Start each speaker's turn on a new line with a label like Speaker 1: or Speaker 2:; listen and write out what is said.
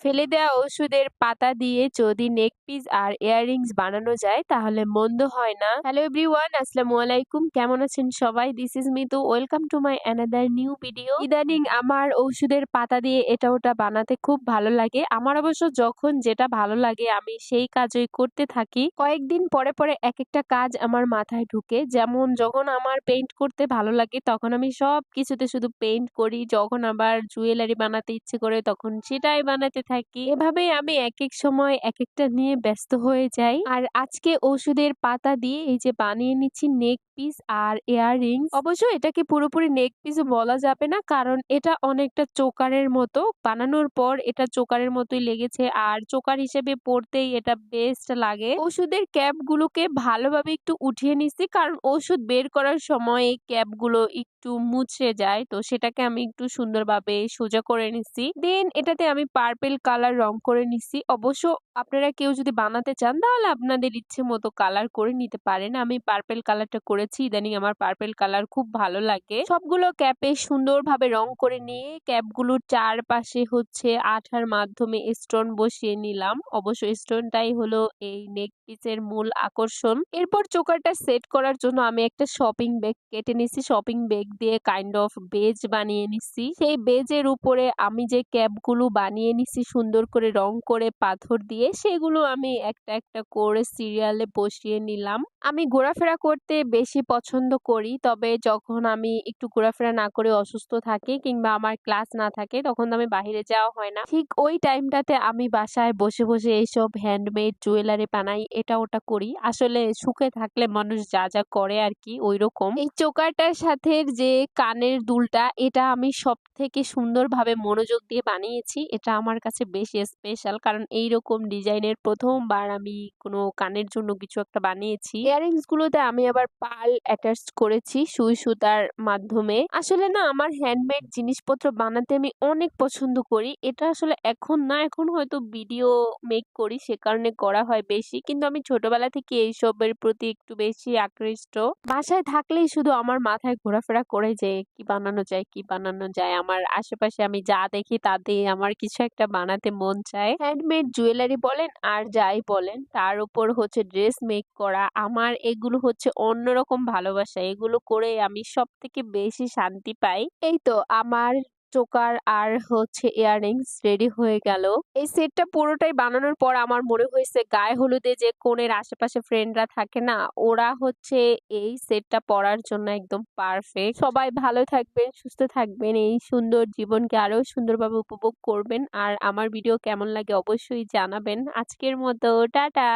Speaker 1: ফেলে দেওয়া ওষুধের পাতা দিয়ে যদি নেক পিস আর ইয়াররিংস বানানো যায়, তাহলে মন্দ হয় না। হ্যালো এভরিওয়ান আসসালামু আলাইকুম। কেমন আছেন সবাই? This is Mitu welcome to my another new video ইদানিং আমার ওষুধের পাতা দিয়ে এটা ওটা বানাতে খুব ভালো লাগে। আমার অবশ্য যখন যেটা ভালো লাগে, আমি সেই কাজই করতে থাকি। কয়েকদিন পরে পরে এক একটা কাজ আমার মাথায় ঢুকে। যেমন যখন আমার পেইন্ট করতে ভালো লাগে, তখন আমি সব কিছুতে শুধু পেইন্ট করি। যখন আবার জুয়েলারি বানাতে ইচ্ছে করে, তখন সেটাই বানাতে থাকি। এভাবে আমি এক এক সময় এক একটা নিয়ে ব্যস্ত হয়ে যাই। আর আজকে ওষুধের পাতা দিয়ে এই যে বানিয়ে নিচ্ছি নেক পিস আর ইয়াররিং অবশ্য এটাকে পুরোপুরি নেক পিস বলা যাবে না, কারণ এটা অনেকটা চোকারের মতো। বানানোর পর এটা চোকারের মতোই লেগেছে আর চোকার হিসেবে পড়তেই এটা বেস্ট লাগে। ওষুধের ক্যাপ গুলোকে ভালোভাবে একটু উঠিয়ে নিচ্ছি, কারণ ওষুধ বের করার সময় ক্যাপগুলো একটু মুছে যায়। তো সেটাকে আমি একটু সুন্দরভাবে সোজা করে নিছি। দেন এটাতে আমি পার্পেল কালার রং করে নিছি। অবশ্য আপনারা কেউ যদি বানাতে চান, তাহলে আপনাদের ইচ্ছে মতো কালার করে নিতে পারেন। আমি পার্পেল কালারটা করেছি। ইদানিং আমার পার্পেল কালার খুব ভালো লাগে। সবগুলো ক্যাপে সুন্দরভাবে রং করে নিয়ে ক্যাপগুলোর চারপাশে হচ্ছে আঠার মাধ্যমে স্টোন বসিয়ে নিলাম। অবশ্য স্টোনটাই হলো এই নেক পিসের মূল আকর্ষণ। এরপর চোকারটা সেট করার জন্য আমি একটা শপিং ব্যাগ কেটে নিছি শপিং ব্যাগ দিয়ে কাইন্ড অফ বেজ বানিয়ে নিছি। সেই বেজের উপরে আমি যে ক্যাপগুলো বানিয়ে নিছি, সুন্দর করে রং করে পাথর দিয়ে সেগুলো আমি একটা একটা করে সিরিয়ালে বসিয়ে নিলাম। আমি ঘোরাফেরা করতে বেশি পছন্দ করি, তবে যখন আমি একটু ঘোরাফেরা না করে অসুস্থ থাকি কিংবা আমার ক্লাস না থাকে, তখন আমি বাহিরে যাওয়া হয় না। ঠিক ওই টাইমটাতে আমি বাসায় বসে বসে এইসব হ্যান্ডমেড জুয়েলারি বানাই, এটা ওটা করি। আসলে সুখে থাকলে মানুষ যা যা করে আর কি ওই রকম এই চোকারটার সাথে যে কানের দুলটা, এটা আমি সব থেকে সুন্দরভাবে মনোযোগ দিয়ে বানিয়েছি। এটা আমার কাছে বেশি স্পেশাল কারণ এই রকম ডিজাইনের প্রথমবার আমি কোনো কানের জন্য কিছু একটা বানিয়েছি। ইয়ারিংস গুলোতে আমি আবার পাল অ্যাটাচ করেছি সুই সুতার মাধ্যমে। আসলে না, আমার হ্যান্ডমেড জিনিসপত্র বানাতে আমি অনেক পছন্দ করি। এটা আসলে এখন না, এখন হয়তো ভিডিও মেক করি, সে কারণে করা হয় বেশি। কিন্তু আমি ছোটবেলা থেকে এইসবের প্রতি একটু বেশি আকৃষ্ট। বাসায় থাকলেই শুধু আমার মাথায় ঘোরাফেরা করে যে কি বানানো যায়, কি বানানো যায়। আমার আশেপাশে আমি যা দেখি তাতে আমার কিছু একটা বানাতে মন চায়। হ্যান্ডমেড জুয়েলারি বলেন আর যাই বলেন, তার উপর হচ্ছে ড্রেস মেক করা, আমার এগুলো হচ্ছে অন্যরকম ভালোবাসা, এগুলো করে আমি সব থেকে বেশি শান্তি পাই। এই তো, আমার চোকার আর হচ্ছে ইয়াররিংস রেডি হয়ে গেল। এই সেটটা পুরোটাই বানানোর পর আমার মনে হয়েছে গায়ে হলুদে যে কোণের আশেপাশে ফ্রেন্ডরা থাকে না, ওরা হচ্ছে এই সেটটা পরার জন্য একদম পারফেক্ট সবাই ভালো থাকবেন, সুস্থ থাকবেন, এই সুন্দর জীবনকে আরও সুন্দরভাবে উপভোগ করবেন। আর আমার ভিডিও কেমন লাগে অবশ্যই জানাবেন। আজকের মতো, টাটা!